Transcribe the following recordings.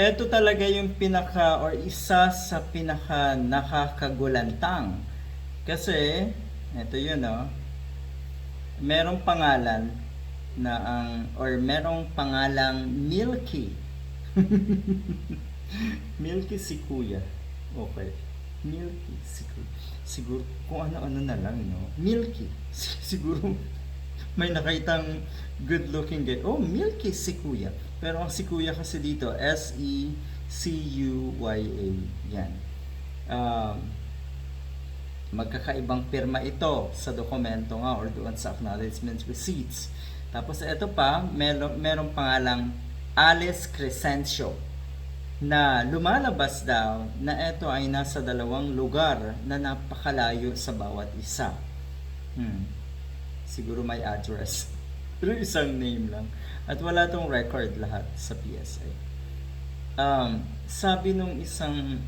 Ito talaga yung pinaka or isa sa pinaka nakakagulantang. Kasi, ito yun oh, merong pangalan na ang or merong pangalang Milky. Milky si Kuya. Okay. Milky si Kuya. Siguro kung ano-ano na lang, no? Milky. Siguro may nakitang good looking guy. Oh, Milky si Kuya. Pero ang si Kuya kasi dito, S-E-C-U-Y-A. Yan. Um, magkakaibang pirma ito sa dokumento nga or doon sa acknowledgement receipts. Tapos ito pa, meron, merong pangalang Alice Crescencio na lumalabas daw na ito ay nasa dalawang lugar na napakalayo sa bawat isa. Hmm. Siguro may address. Pero isang name lang. At wala tong record lahat sa PSA. Um, sabi nung isang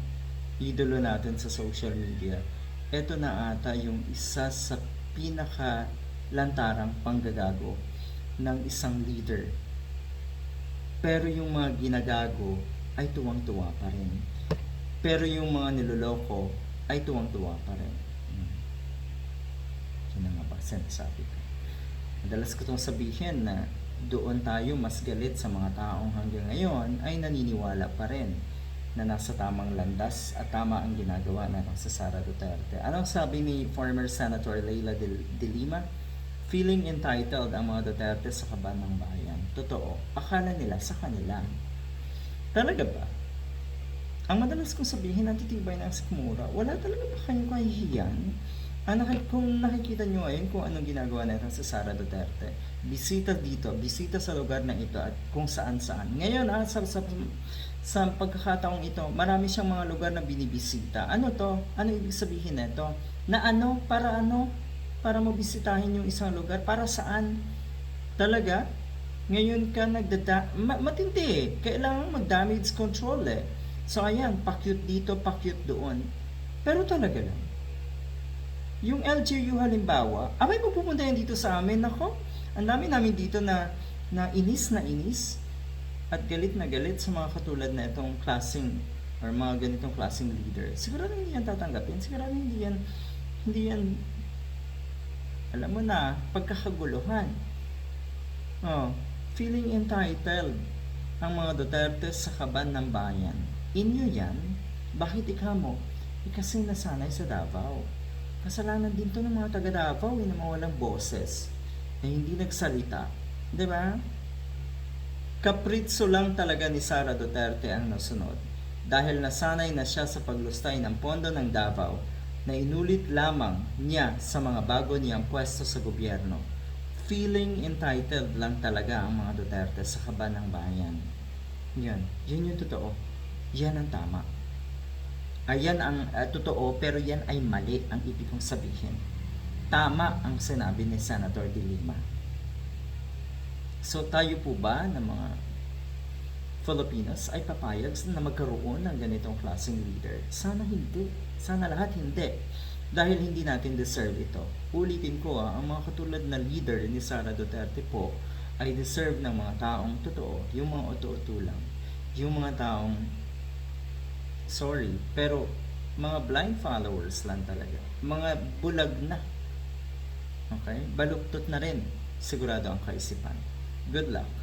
idolo natin sa social media, ito na ata yung isa sa pinaka lantarang panggagago ng isang leader. Pero yung mga ginagago ay tuwang-tuwa pa rin. Pero yung mga niloloko ay tuwang-tuwa pa rin. Hmm. Yun ang nga ba sinasabi ko. Madalas ko itong sabihin na doon tayo mas galit sa mga taong hanggang ngayon ay naniniwala pa rin na nasa tamang landas at tama ang ginagawa na sa Sara Duterte. Anong sabi ni former Senator Leila de Lima? Feeling entitled ang mga Duterte sa kaban ng bayan. Totoo, akala nila sa kanila. Talaga ba? Ang madalas kong sabihin, natitibay ng sikmura, wala talaga ba kayong kahihiyan? Naki- kung nakikita nyo ngayon kung anong ginagawa natin sa Sara Duterte, bisita dito, bisita sa lugar na ito at kung saan saan. Ngayon, ah, sa, sa, sa pagkakataong ito, marami siyang mga lugar na binibisita. Ano to? Ano ibig sabihin nito? Na ano? Para ano? Para mabisitahin yung isang lugar? Para saan? Talaga? Ngayon ka nagdada... Ma- matindi eh. Kailangan mag-damage control eh. So ayan, pakyut dito, pakyut doon. Pero talaga lang. Yung LGU halimbawa, abay mo pupunta yan dito sa amin, nako, ang dami namin dito na, na inis na inis at galit na galit sa mga katulad na itong klaseng or mga ganitong klaseng leader. Sigurado hindi yan tatanggapin, sigurado hindi yan, hindi yan, alam mo na, pagkakaguluhan. Oh, feeling entitled ang mga Duterte sa kaban ng bayan. Inyo yan, bakit ikaw mo? Eh, kasi nasanay sa Davao. Kasalanan din to ng mga taga Davao, eh, na mga walang boses, na hindi nagsalita. Di ba? Kapritso lang talaga ni Sara Duterte ang nasunod dahil nasanay na siya sa paglustay ng pondo ng Davao na inulit lamang niya sa mga bago niyang pwesto sa gobyerno. Feeling entitled lang talaga ang mga Duterte sa kaban ng bayan. Yan, yun yung totoo. Yan ang tama. Ayan ang uh, totoo pero yan ay mali ang ibig kong sabihin. Tama ang sinabi ni Senator De Lima. So tayo po ba ng mga Filipinos ay papayag na magkaroon ng ganitong klaseng leader? Sana hindi. Sana lahat hindi. Dahil hindi natin deserve ito. Ulitin ko ah, ang mga katulad na leader ni Sara Duterte po ay deserve ng mga taong totoo, yung mga oto-oto lang. Yung mga taong sorry, pero mga blind followers lang talaga. Mga bulag na. Okay? Baluktot na rin. Sigurado ang kaisipan. Good luck.